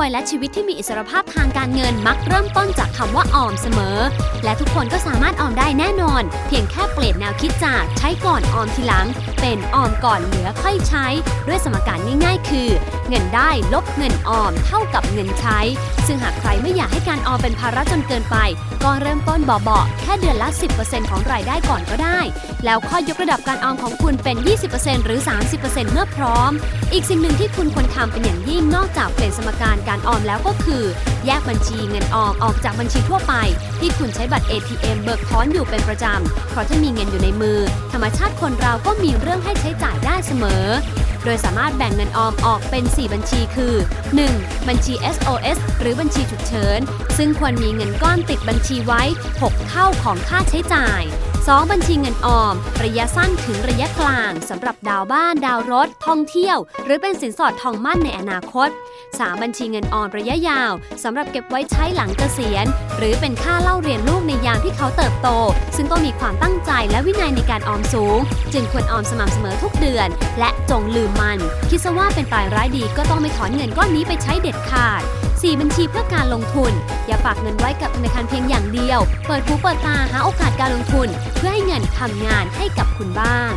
วยและชีวิตที่มีอิสรภาพทางการเงินมักเริ่มต้นจากคำว่าออมเสมอ และทุกคนก็สามารถออมได้แน่ อน เพียงแค่เปลี่ยนแนวคิดจากใช้ก่อนออมทีหลัง เป็นออมก่อนเหลือค่อยใช้ ด้วยสมการง่าย ๆ คือ เงินได้ลบเงินออมเท่ากับเงินใช้ ซึ่งหากใครไม่อยากให้การออมเป็นภาระจนเกินไป ก็เริ่มต้นเบาๆแค่เดือนละ 10%ของรายได้ก่อนก็ได้ แล้วค่อยยกระดับการออมของคุณเป็น 20%หรือ 30%เมื่อพร้อม อีกสิ่งหนึ่งที่คุณควรทำเป็นอย่างยิ่งนอกจากเปลี่ยนสมการการออมแล้วก็คือ แยกบัญชีเงินออมออกจากบัญชีทั่วไป ที่คุณใช้บัตร ATM เบิกถอนอยู่เป็นประจำเพราะถ้ามีเงินอยู่ในมือ ธรรมชาติคนเราก็มีเรื่องให้ใช้จ่ายได้เสมอ โดยสามารถแบ่งเงินออมออกเป็น 4 บัญชีคือ 1. บัญชี SOS หรือบัญชีฉุกเฉิน ซึ่งควรมีเงินก้อนติดบัญชีไว้ 6 เท่าของค่าใช้จ่าย 2. บัญชีเงินออม ระยะสั้นถึงระยะกลางสำหรับดาวบ้าน ดาวรถ ท่องเที่ยว หรือเป็นสินสอดทองมั่นในอนาคต 3. บัญชีเงินออมระยะยาวสำหรับเก็บไว้ใช้หลังเกษียณ หรือเป็นค่าเล่าเรียนลูกในยามที่เขาเติบโต ซึ่งต้องมีความตั้งใจและวินัยในการออมสูง จึงควรออมสม่ำเสมอทุกเดือน และจงลืมมัน คิดซะว่าเป็นตายร้ายดีก็ต้องไม่ถอนเงินก้อนนี้ไปใช้เด็ดขาด4 บัญชีเพื่อการลงทุน อย่าฝากเงินไว้กับธนาคารเพียงอย่างเดียว เปิดหูเปิดตาหาโอกาสการลงทุน เพื่อให้เงินทำงานให้กับคุณบ้าง